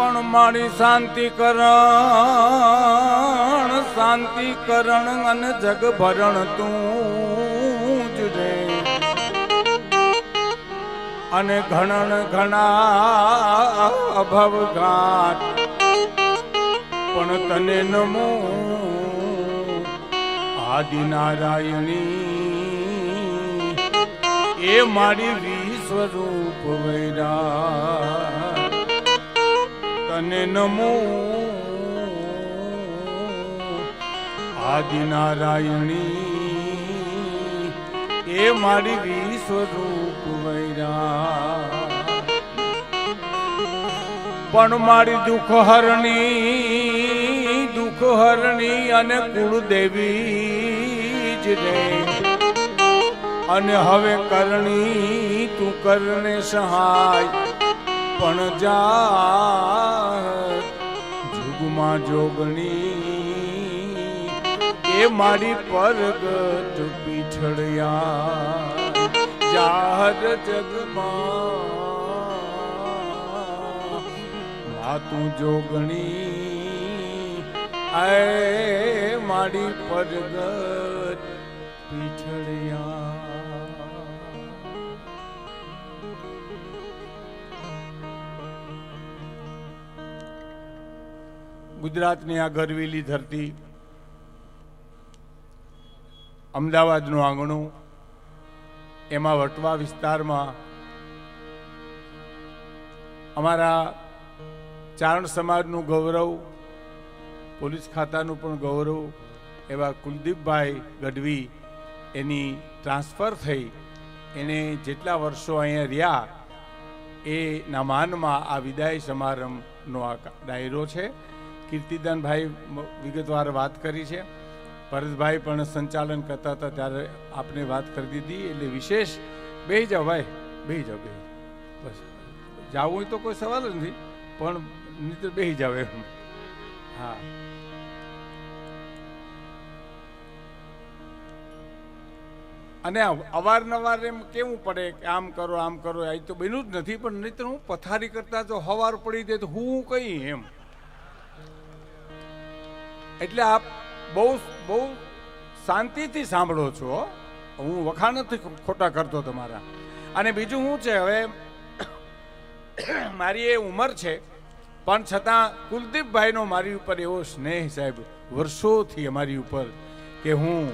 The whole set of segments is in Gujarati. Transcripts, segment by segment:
પણ મારી શાંતિકરણ શાંતિકરણ અને જગભરણ તું જ રે. અને ઘણણ ઘણા અભવ ઘાટ પણ તને નમો આદિનારાયણી. એ મારી વિશ્વરૂપ વૈરા તને નમો. આદિનારાયણી, એ મારી વિશ્વરૂપ વૈરા પણ મારી દુઃખ હરણી દુઃખ હરણી અને કુળદેવી જ રે. અને હવે કરણી, તું કરને સહાય. પણ જા જુગમાં જોગણી એ મારી પરગટ પીછળિયા જાહર જગમાં માતું જોગણી, એ મારી પરગટ પીછળિયા ગુજરાતની આ ગરવીલી ધરતી, અમદાવાદનું આંગણું, એમાં વટવા વિસ્તારમાં અમારા ચારણ સમાજનું ગૌરવ, પોલીસ ખાતાનું પણ ગૌરવ, એવા કુલદીપભાઈ ગઢવી એની ટ્રાન્સફર થઈ. એને જેટલા વર્ષો અહીંયા રહ્યા, એના માનમાં આ વિદાય સમારંભનો આ ડાયરો છે. કીર્તિદાનભાઈ વિગતવાર વાત કરી છે. ભરતભાઈ પણ સંચાલન કરતા હતા ત્યારે આપને વાત કરી દીધી. એટલે વિશેષ બે જાઓ ભાઈ, બે જાઓ, બે બસ. જાવું હોય તો કોઈ સવાલ નથી, પણ નહીં બે જાવ એમ. હા. અને અવારનવાર એમ કેવું પડે કે આમ કરો આમ કરો, એ તો બન્યું જ નથી, પણ નહીં હું પથારી કરતા જો હવાર પડી જાય તો હું કઈ એમ? એટલે આપ બહુ બહુ શાંતિથી સાંભળો છો, હો. વખાણ નથી ખોટા કરતો તમારા અને બીજું શું છે, હવે મારી એ ઉંમર છે, પણ છતાં કુલદીપભાઈનો મારી ઉપર એવો સ્નેહ સાહેબ, વર્ષોથી અમારી ઉપર કે હું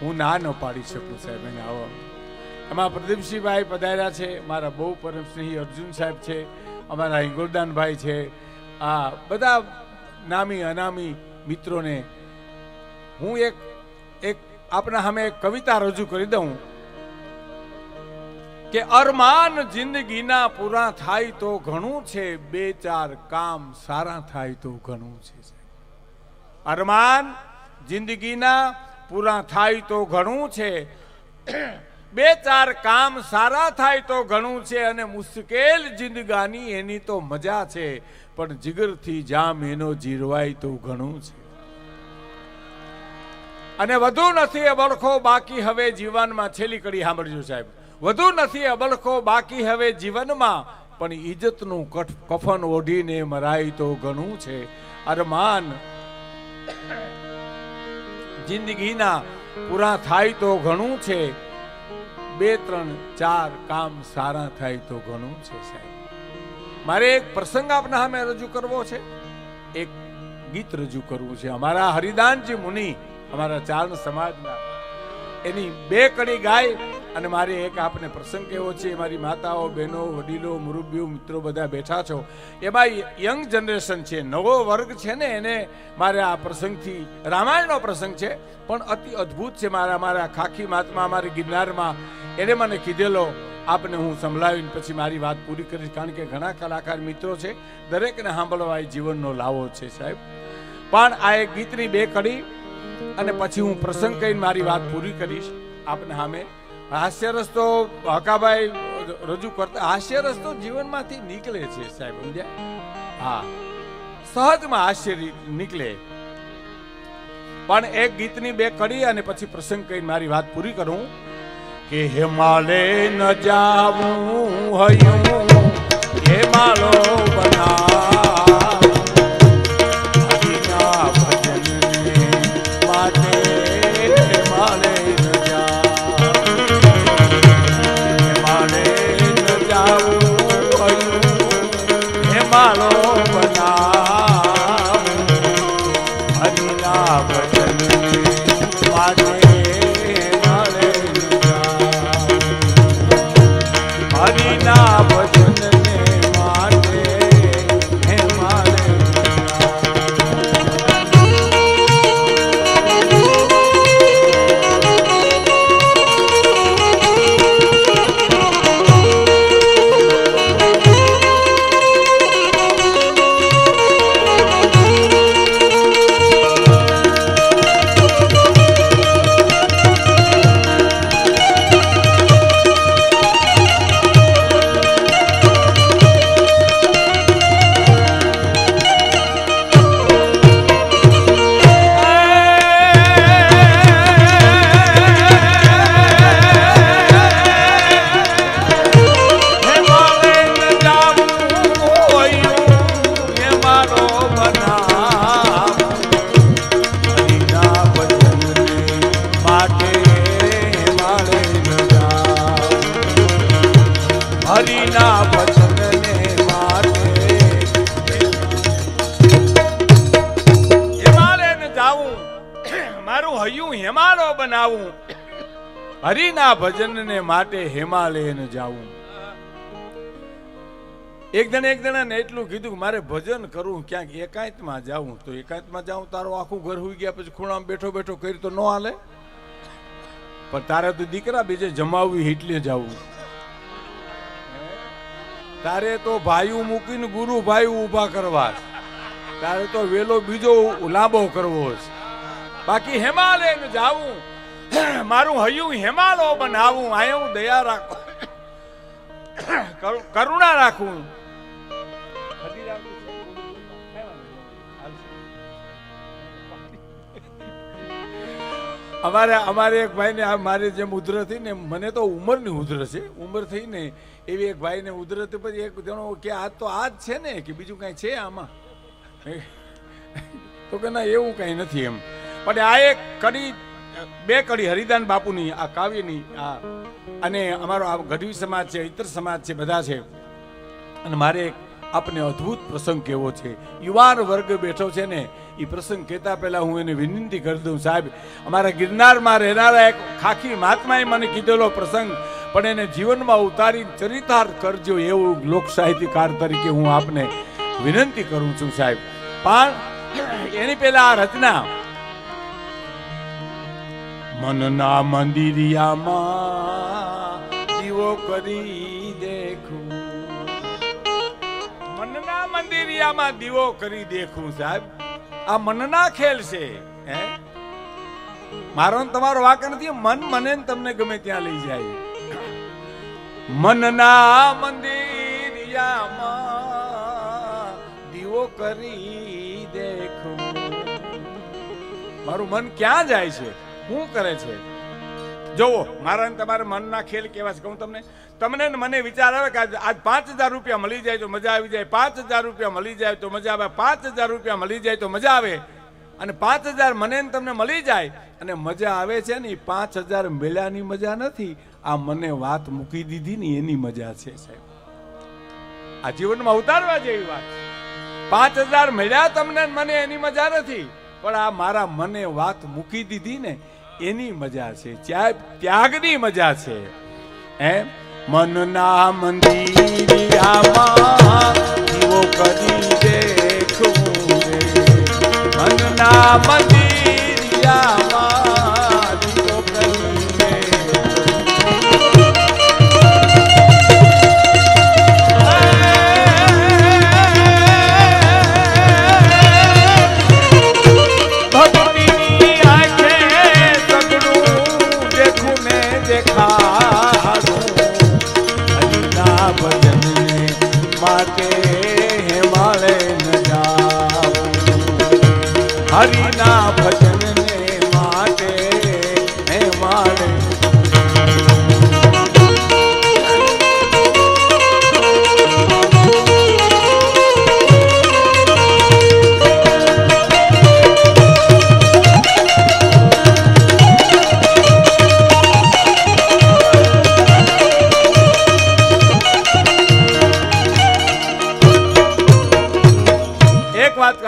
હું ના ન પાડી શકું સાહેબ, એને આવો એમાં પ્રદીપસિંહભાઈ પધાર્યા છે, મારા બહુ પરમ સ્નેહી અર્જુન સાહેબ છે, અમારા હિંગોલદાનભાઈ છે, આ બધા નામી અનામી મિત્રોને, હું એક એક આપના સામે કવિતા રજૂ કરી દઉં. કે અરમાન જિંદગીના પૂરા થાય તો ઘણું છે, બે ચાર કામ સારા થાય તો ઘણું છે અરમાન જિંદગીના પૂરા થાય તો ઘણું છે, બે ચાર કામ સારા થાય તો ઘણું છે, અને મુશ્કેલ જિંદગાની એની તો મજા છે. પણ જીગરથી જામ એનો જીરવાય તો ઘણું છે. અને વધુ નથી અબળખો બાકી હવે જીવનમાં છેલ્લી કડી સાંભળજો સાહેબ. વધુ નથી અબળખો બાકી હવે જીવનમાં, પણ કઠ- કફન ઓઢીને મરાય તો ઘણું છે. અરમાન, જિંદગીના પૂરા થાય તો ઘણું છે. બે, ત્રણ, ચાર કામ સારા થાય તો ઘણું છે સાહેબ. મારે એક પ્રસંગ આપના સામે રજૂ કરવો છે. એક ગીત રજૂ કરવું છે. અમારા હરિદાનજી મુનિ અમારા ચારણ સમાજના. એની બે કડી ગાય અને મારે એક આપને પ્રસંગ કેવો છે. મારી માતાઓ, બહેનો, વડીલો, મુરબ્બીઓ, મિત્રો બધા બેઠા છો. એમાં યંગ જનરેશન છે, નવો વર્ગ છે ને, એને મારે આ પ્રસંગથી, રામાયણનો પ્રસંગ છે, પણ અતિ અદ્ભુત છે. મારા મારા ખાખી મહાત્મા મારી ગિરનારમાં એને મને કીધેલો આપને હું સંભળાવીને પછી મારી વાત પૂરી કરીશ. કારણ કે ઘણા કલાકાર મિત્રો છે, દરેકને સાંભળવા એ જીવનનો લાવો છે સાહેબ. પણ આ એક ગીતની બે કડી અને પછી હું પ્રસંગ કહીને મારી વાત પૂરી કરીશ. આપને સામે હાસ્યરસ તો હકાભાઈ રજૂ કરતા હાસ્યરસ તો જીવનમાંથી નીકળે છે સાહેબ, સમજ્યા? હા. સહજમાં હાસ્ય નીકળે. પણ એક ગીતની બે કડી અને પછી પ્રસંગ કહીને મારી વાત પૂરી કરું. કે હિમાલય ન જાવું હયું. હિમાલો બના હિમાલયને જાવું. એક જણે એક જણાને એટલું કીધું મારે ભજન કરવું, ક્યાંક એકાંતમાં જાવું. તો એકાંતમાં જાવું તારું આખું ઘર હોઈ ગયા પછી ખૂણામાં બેઠો બેઠો કરી તો ન હાલે? પણ તારે તો દીકરા બીજે જમાવવી એટલે જાવું. તારે તો ભાઈઓ મૂકીને ગુરુ ભાઈ ઊભા કરવા તારે તો વેલો બીજો લાંબો કરવો છે. બાકી હિમાલય જાવું. મારું હૈયું હેમાલો બનાવું, આય હું દયા રાખું. કરુ- કરુણા રાખું. અમારે અમારે એક ભાઈને આ મારી જેમ ઉધર હતી ને, મને તો ઉંમરની ઉધર છે. ઉંમર થઈ ને એવી એક ભાઈને ઉધર હતી, પછી એક જણો કે આ તો આ જ છે ને, કે બીજું કાંઈ છે આમાં? તો કે ના, એવું કાંઈ નથી એમ. પણ આ એક કડી બે કડી હરિદાન બાપુની, આ કાવ્યની, આ અને અમારો આ ગઢવી સમાજ છે ઇતર સમાજ છે, બધા છે. અને મારે આપને અદ્ભુત પ્રસંગ કેવો છે. યુવાન વર્ગ બેઠો છે ને એ પ્રસંગ કહેતા પહેલા હું એને વિનંતી કરી દઉં, સાહેબ, અમારા ગિરનારમાં રહેનારા એક ખાખી મહાત્માએ મને કીધેલો પ્રસંગ, પણ એને જીવનમાં ઉતારી ચરિતાર્થ કરજો એવું લોક સાહિત્યકાર તરીકે હું આપને વિનંતી કરું છું, સાહેબ. પણ એની પહેલા આ રચના મનના મંદિરિયામાં દીવો કરી દેખું. મનના મંદિરિયામાં દીવો કરી દેખું સાહેબ. આ મનના ખેલ છે, હે? મારો તમારો વાક નથી, મન મને તમને ગમે ત્યાં લઈ જાય. મનના મંદિરિયામાં દીવો કરી દેખું. મારું મન ક્યાં જાય છે? શું કરે છે? જોવો, મારા તમારા મનના ખેલ કેવા છે, કહું તમને. તમને મને વિચાર આવે કે આજ પાંચ હજાર રૂપિયા મળી જાય તો મજા આવી જાય. પાંચ હજાર રૂપિયા મળી જાય તો મજા આવે. પાંચ હજાર રૂપિયા મળી જાય તો મજા આવે. અને પાંચ હજાર મને તમને મળી જાય અને મજા આવે છે ને, એ પાંચ હજાર મેળ્યાની મજા નથી. આ મને વાત મૂકી દીધી ને, એની મજા છે, સાહેબ. આ જીવનમાં ઉતારવા જેવી વાત. પાંચ હજાર મળ્યા તમને મને, એની મજા નથી. પણ આ મારા મને વાત મૂકી દીધી ને એની મજા છે ત્યા- ત્યાગની મજા છે. એમ મનના મંદિરિયામાં દીવો કરી દેખું રે મનના મંદિરિયામાં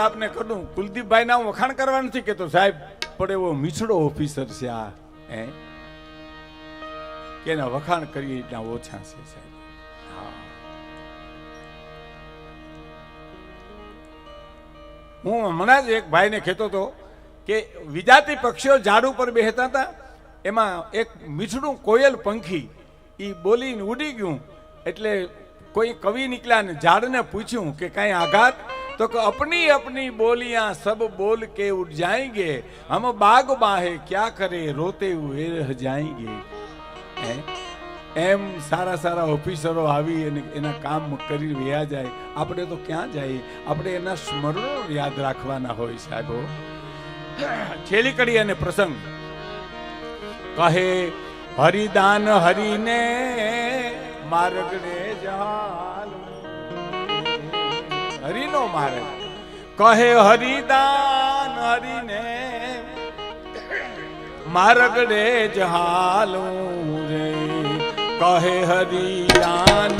આપને કરું કુલદીપભાઈ ના હું વખાણ કરવા નથી કેતો સાહેબ, પણ એવો મીછડો ઓફિસર છે આ, હે? એના વખાણ કરીએ એટલા ઓછા છે, સાહેબ. હું. હમણાં જ એક ભાઈને કહેતો હતો કે વિજાતી પક્ષીઓ ઝાડ ઉપર બેહતા હતા, એમાં એક મીઠડું કોયલ પંખી એ બોલીને ઉડી ગયું. એટલે કોઈ કવિ નીકળ્યા ને ઝાડને પૂછ્યું કે કાંઈ આઘાત? તો અપની અપની बोलियां सब बोल के उठ जाएंगे हम बाग बाहे क्या करे रोते हुए रह जाएंगे એમ સારા સારા ઓફિસરો આવી અને એના કામ કરી રહ્યા જાય. આપણે તો ક્યાં જઈએ આપણે એના સ્મરણો યાદ રાખવાના હોય સાહેબો. છેલ્લી કડી અને પ્રસંગ. કહે, હરિદાન હરિને માર્ગને જા હરિનો મારે. કહે હરિદાન હરિને જ હાલું રે. કહે હરિદાન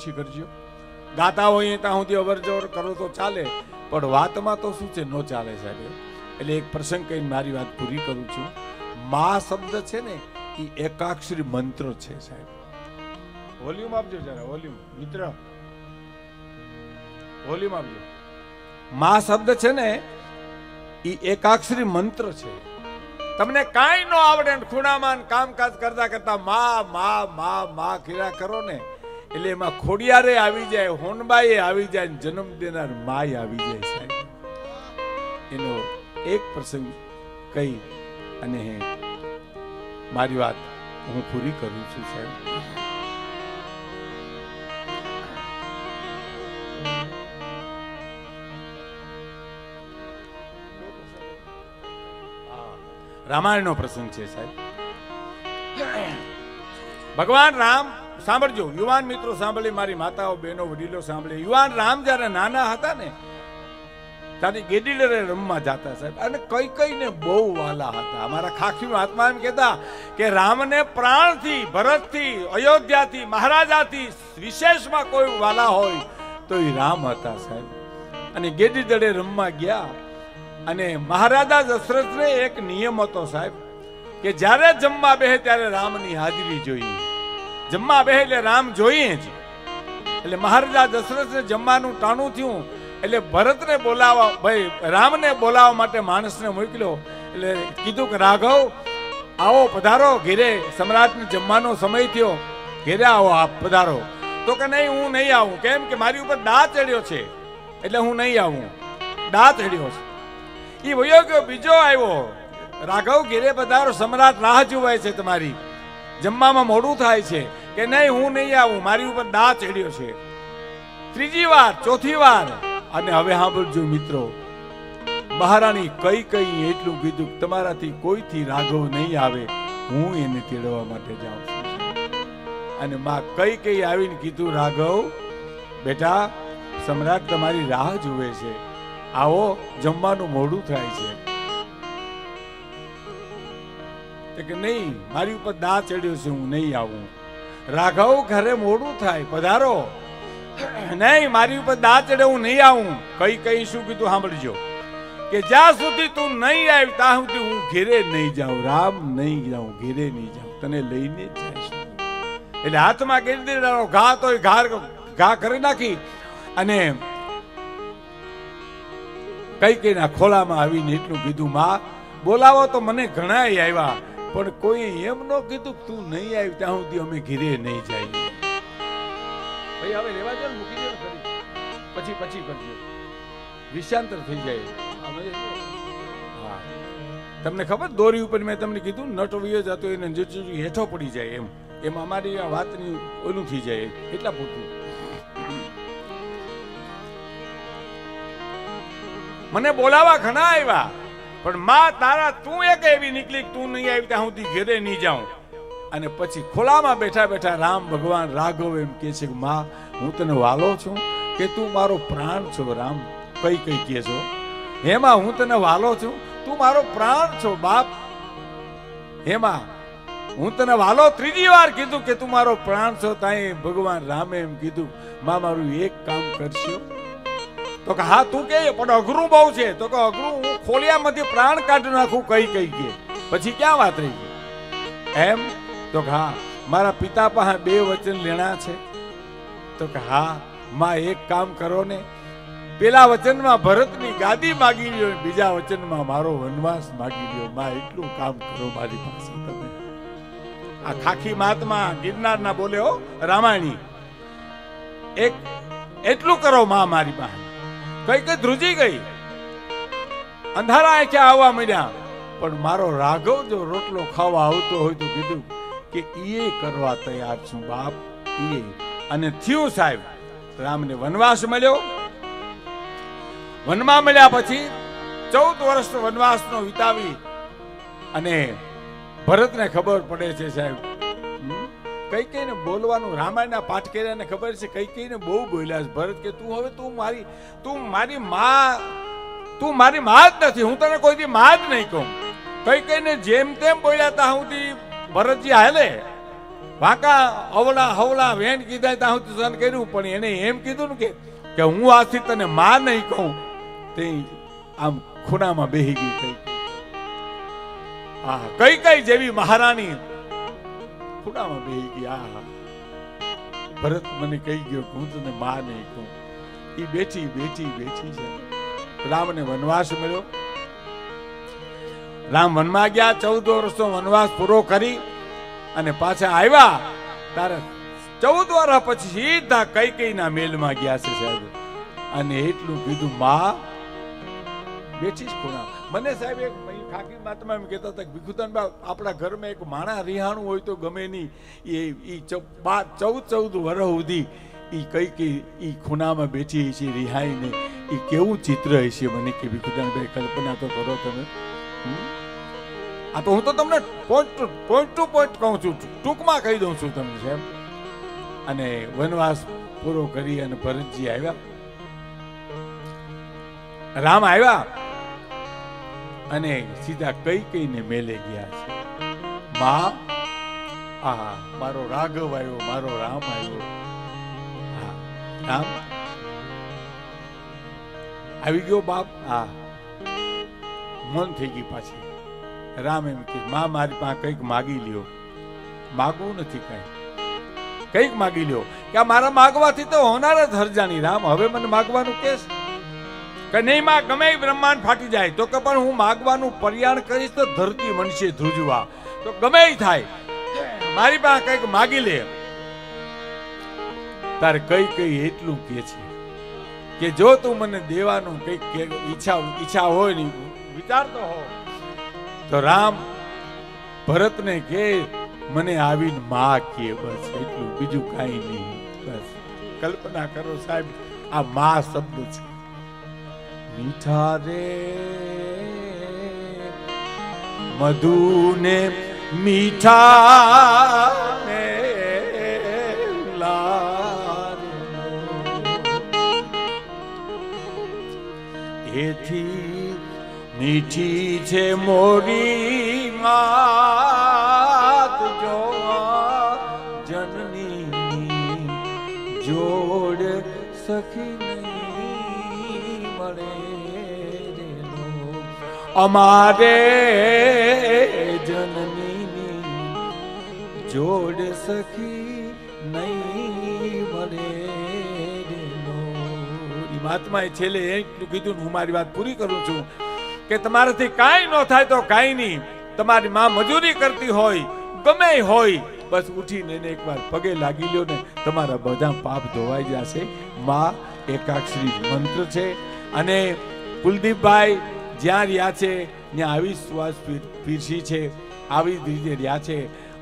ઓછી કરજો. ગાતા હોઈએ ત્યાં સુધી અવર જવર કરો તો ચાલે, પણ વાતમાં તો શું છે, ન ચાલે સાહેબ. એટલે એક પ્રસંગ કહીને મારી વાત પૂરી કરું છું. મા શબ્દ છે ને, એ એકાક્ષરી મંત્ર છે સાહેબ. વોલ્યુમ આપજો જરા, વોલ્યુમ. મિત્ર. વોલ્યુમ આપજો. મા શબ્દ છે ને, એ એકાક્ષરી મંત્ર છે. તમને કાંઈ ન આવડે ખૂણામાં કામકાજ કરતા કરતા મા મા મા મા કર્યા કરો ને એટલે એમાં ખોડિયારે આવી જાય હોનબાઈ આવી જાય જન્મ દેનાર માય આવી જાય સાહેબ. એનો એક પ્રસંગ કહી અને મારી વાત હું પૂરી કરું છું સાહેબ. રામાયણનો પ્રસંગ છે સાહેબ. ભગવાન રામ સાંભળજો, યુવાન મિત્રો સાંભળે, મારી માતાઓ, બહેનો, વડીલો સાંભળે. યુવાન રામ જ્યારે નાના હતા ને ત્યારે ગેડીલરે રમવા જતા સાહેબ. અને કઈ કઈ ને બહુ વાલા હતા. અમારા ખાખી આત્મા એમ કહેતા કે રામને પ્રાણથી, ભરતથી, અયોધ્યાથી, મહારાજાથી વિશેષમાં કોઈ વાલા હોય તો એ રામ હતા સાહેબ. અને ગેડીદડે રમવા ગયા. અને મહારાજા દશરથને એક નિયમ હતો સાહેબ કે જ્યારે જમવા બેહે ત્યારે રામની હાજરી જોઈએ. જમવા બે એટલે રામ જોઈએ જ. એટલે મહારાજા દશરથને જમવાનું ટાણું થયું. એટલે ભરતને બોલાવવા, ભાઈ, રામને બોલાવવા માટે માણસને મોકલ્યો. એટલે કીધું કે, રાઘવ, આવો પધારો. ઘેરે સમ્રાટને જમવાનો સમય થયો. ઘેરે આવો આપ, પધારો. તો કે, નહીં, હું નહીં આવું. કેમ કે મારી ઉપર દા ચડ્યો છે. એટલે હું નહીં આવું. દા ચડ્યો છે. એ વયો ગયો, બીજો આવ્યો. રાઘવ, ઘેરે પધારો. સમ્રાટ રાહ જોવાય છે તમારી. જમવામાં મોડું થાય છે. કે નહીં, હું નહીં આવું, મારી ઉપર દા ચડ્યો છે. ત્રીજી વાર, ચોથી વાર. અને હવે સાંભળજો મિત્રો, મહારાણી કઈ કઈ એટલું કીધું તમારાથી કોઈથી રાઘવ નહીં આવે, હું એને તેડવા માટે જાઉં છું. અને માં કઈ કઈ આવીને કીધું, રાઘવ, બેટા, સમ્રાટ તમારી રાહ જુએ છે. આવો, જમવાનું મોડું થાય છે. કે નહીં, મારી ઉપર દા ચડ્યો છે, હું નહીં આવું. રાઘવ ઘરે મોડું થાય, પધારો. નહીં, મારી ઉપર દાંત ચડે, હું નહીં આવું. કઈ કઈ શું કીધું, સાંભળજો. કે જ્યાં સુધી તું નહીં આવી ત્યાં સુધી હું ઘેરે નહીં જાઉં, રામ નહીં જાઉં, ઘેરે નહીં જાઉં. તને લઈને જ જઈશ એટલે હાથમાં કરી દેવાનો ઘા તો ઘા ઘા કરી નાખી અને કઈ કઈ ના ખોલામાં આવીને એટલું કીધું, માં, બોલાવો તો મને ઘણા આવ્યા. પણ કોઈ એમ ન કીધું કે તું નહીં આવી, ત્યાં સુધી અમે ઘીરે નહીં જઈએ. ભાઈ, હવે રેવા દો ને, મૂકી દો પછી પછી કરજો. વિશાંતર થઈ જાય. હા. તમને ખબર, દોરી ઉપર મેં તમને કીધું, નટો વિયો જતો એને હેઠો પડી જાય એમ. એમ અમારી આ વાતની ઓલું થઈ જાય, એટલા પૂરતું. મને બોલાવા ઘણા આવ્યા. પણ માં, તારા તું એક એવી નીકળી તું નહીં આવી ત્યાં સુધી ઘેરે નહીં જાઉં. અને પછી ખોલામાં બેઠા બેઠા રામ ભગવાન રાઘવ એમ કે છે કે, માં, હું તને વાલો છું કે તું મારો પ્રાણ છો, રામ? કઈ કઈ કે છો હેમાં હું તને વાલો છું? તું મારો પ્રાણ છો, બાપ. હેમાં હું તને વાલો? ત્રીજી વાર કીધું કે તું મારો પ્રાણ છો તાઈ ભગવાન રામે એમ કીધું, માં, મારું એક કામ કરશો. તો કે, હા, તું કે, પણ અઘરું બહુ છે. તો કે, અઘરું, હું ખોલિયામાંથી પ્રાણ કાઢી નાખું કઈ કઈ કે. પછી ક્યાં વાત રહી ગઈ? એમ? તો કે, હા, મારા પિતા પાસે બે વચન લેણા છે. તો કે, હા, માં, એક કામ કરો ને. પેલા વચનમાં ભરતની ગાદી માગી લ્યો, બીજા વચનમાં મારો વનવાસ માગી લ્યો. માં, એટલું કામ કરો મારી પાસે તમે. આ ખાખી મહાત્મા ગિરનારના હો, રામાયણી, એક, એટલું કરો માં મારી પાસે. કઈ કઈ ધ્રુજી ગઈ? અંધારા ક્યાં આવવા મળ્યા પણ મારો રાઘવ જો રોટલો ખાવા આવતો હોય તો કીધું કે એ કરવા તૈયાર છું બાપ એ અને થયું સાહેબ, રામને વનવાસ મળ્યો. વનમાં મળ્યા પછી ચૌદ વર્ષ વનવાસનો વિતાવી અને ભરતને ખબર પડે છે સાહેબ? કઈ કઈને બોલવાનું, રામાયણના પાઠ કર્યા ને ખબર છે, કઈ કઈને બહુ બોલ્યા છે. ભરત કે, તું હવે, તું મારી તું મારી માં, તું મારી માં જ નથી, હું તને કોઈ દી માં જ નહીં કહું. કઈ કઈને જેમ તેમ બોલ્યા તા સુધી ભરતજી હાલે. વાંકા અવળા હવળા વેણ કીધા તા સુધી સહન કર્યું, પણ એને એમ કીધું ને કે હું આજથી તને માં નહીં કહું. તે આમ ખૂણામાં બેહી ગઈ કઈ હા કઈ કઈ જેવી મહારાણી ખૂણામાં બે ગયા ભરત મને કહી ગયો હું તને માં નહીં કહું. એ બેઠી બેઠી બેઠી છે. રામને વનવાસ મળ્યો. રામ વનમાં ગયા, ચૌદ વર્ષનો વનવાસ પૂરો કરી અને પાછા આવ્યા. તારે ચૌદ વર્ષ પછી સીધા કઈ કઈ ના મેલમાં ગયા છે સાહેબ. અને એટલું કીધું, માં, બેઠી જ ખૂણા મને સાહેબ એક ખાકી મહાત્મા એમ કહેતા હતા ભીખુદાન બા આપણા ઘરમાં એક માણા રિહાણું હોય તો ગમે નહીં એ એ બાર, ચૌદ ચૌદ વર્ષ સુધી એ કઈ કઈ એ ખૂણામાં બેઠી છે રિહાઈને. એ કેવું ચિત્ર હશે મને કે ભીખુદાન ભાઈ કલ્પના તો કરો તમે. આ તો હું તો તમને પોઈન્ટ પોઈન્ટ ટુ પોઈન્ટ કહું છું. ટૂંકમાં કહી દઉં છું તમને સાહેબ. અને વનવાસ પૂરો કરી અને ભરતજી આવ્યા. રામ આવ્યા. અને સીધા કઈ કઈને મેલે ગયા છે. મા, આ મારો રાઘવ આવ્યો, મારો રામ આવ્યો. હા, રામ. આવી ગયો બાપ? હા. મન થઈ ગઈ પાછી. રામ એમ કે, માં, મારી પાસે કંઈક માગી લ્યો. માગવું નથી કઈ. કંઈક માગી લ્યો. કે આ મારા માગવાથી તો હોનાર જ હરજાની રામ, હવે મને માગવાનું કેસ? કે નહીં માં, ગમે બ્રહ્માંડ ફાટી જાય. તો કે પણ હું માગવાનું પર્યાણ કરીશ તો ધરતી મનશે ધ્રુજવા. તો ગમે થાય. મારી પાસે કંઈક માગી લે. તારે કઈ કઈ એટલું કે છે કે જો તું મને દેવાનું કંઈક ઈચ્છા ઈચ્છા હોય ને વિચારતો હો તો રામ ભરતને કે, મને આવીને માં કે બસ, એટલું બીજું કાંઈ નહીં. બસ. કલ્પના કરો સાહેબ, આ મા શબ્દ છે. મીઠા રે મધુને મીઠા. એથી મીઠી છે મોરી માત જો જનની જોડ સખી અમારે જનનીની જોડ સખી નહીં મળે મહાત્માએ છેલ્લે એટલું કીધું હું મારી વાત પૂરી કરું છું કે તમારાથી કાંઈ ન થાય તો કાંઈ નહીં. તમારી માં મજૂરી કરતી હોય, ગમે હોય, બસ ઉઠીને એને એકવાર પગે લાગી લ્યો ને તમારા બધા પાપ ધોવાઈ જશે. માં એકાક્ષરી મંત્ર છે અને કુલદીપભાઈ જ્યાં રહ્યા છે ત્યાં આવી શ્વાસ પીરસી છે, આવી રીતે રહ્યા છે.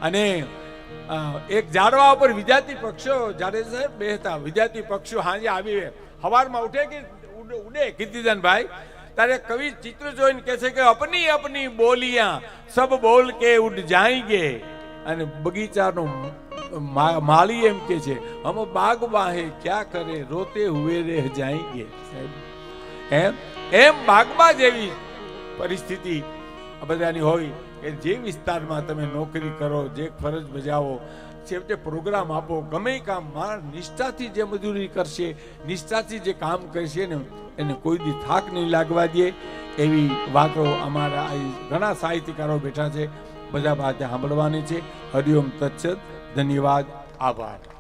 અને એક ઝાડવા ઉપર વિદ્યાર્થી પક્ષીઓ જ્યારે સાહેબ બેસતા વિદ્યાર્થી પક્ષીઓ હાજી આવી હવારમાં ઉઠે કે ઉડે કીર્તિદાનભાઈ ત્યારે કવિ ચિત્ર જોઈને કહે છે કે, અપની અપની બોલિયા, સબ બોલ કે ઉડ જાય ગે અને બગીચાનો માલી એમ કે છે, હમ બાગ બાહે ક્યાં કરે, રોતે હુએ રેહ જાય ગે સાહેબ એમ એમ બાગમાં જેવી પરિસ્થિતિ બધાની હોય કે જે વિસ્તારમાં તમે નોકરી કરો, જે ફરજ બજાવો, છેવટે પ્રોગ્રામ આપો, ગમે કામ માણ નિષ્ઠાથી જે મજૂરી કરશે, નિષ્ઠાથી જે કામ કરશે ને એને કોઈ દી થાક નહીં લાગવા દે એવી વાતો અમારા ઘણા સાહિત્યકારો બેઠા છે, બધા વાત સાંભળવાની છે. હરિઓમ તત્સત, ધન્યવાદ, આભાર.